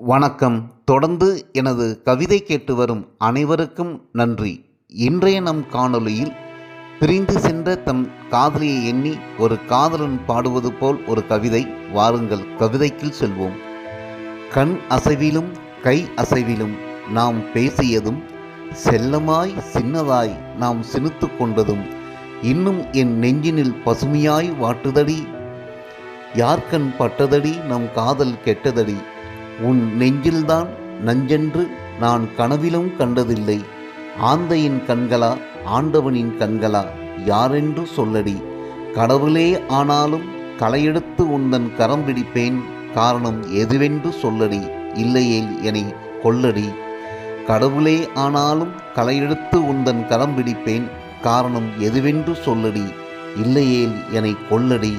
வணக்கம். தொடர்ந்து எனது கவிதை கேட்டு வரும் அனைவருக்கும் நன்றி. இன்றைய நம் காணொளியில் பிரிந்து சென்ற தம் காதலியை எண்ணி ஒரு காதலன் பாடுவது போல் ஒரு கவிதை வாருங்கள். கவிதைக்குள் செல்வோம். கண் அசைவிலும் கை அசைவிலும் நாம் பேசியதும் செல்லமாய் சின்னதாய் நாம் சினுத்து கொண்டதும் இன்னும் என் நெஞ்சினில் பசுமையாய் வாட்டுதடி. யார்கண் பட்டதடி நம் காதல் கெட்டதடி. உன் நெஞ்சில்தான் நஞ்சென்று நான் கனவிலும் கண்டதில்லை. ஆந்தையின் கண்களா ஆண்டவனின் கண்களா யாரென்று சொல்லடி? கடவுளே ஆனாலும் களையெடுத்து உந்தன் கரம் பிடிப்பேன். காரணம் எதுவென்று சொல்லடி? இல்லையேல் என்னை கொல்லடி. கடவுளே ஆனாலும் களையெடுத்து உந்தன் கரம் பிடிப்பேன். காரணம் எதுவென்று சொல்லடி? இல்லையேல் என்னை கொல்லடி.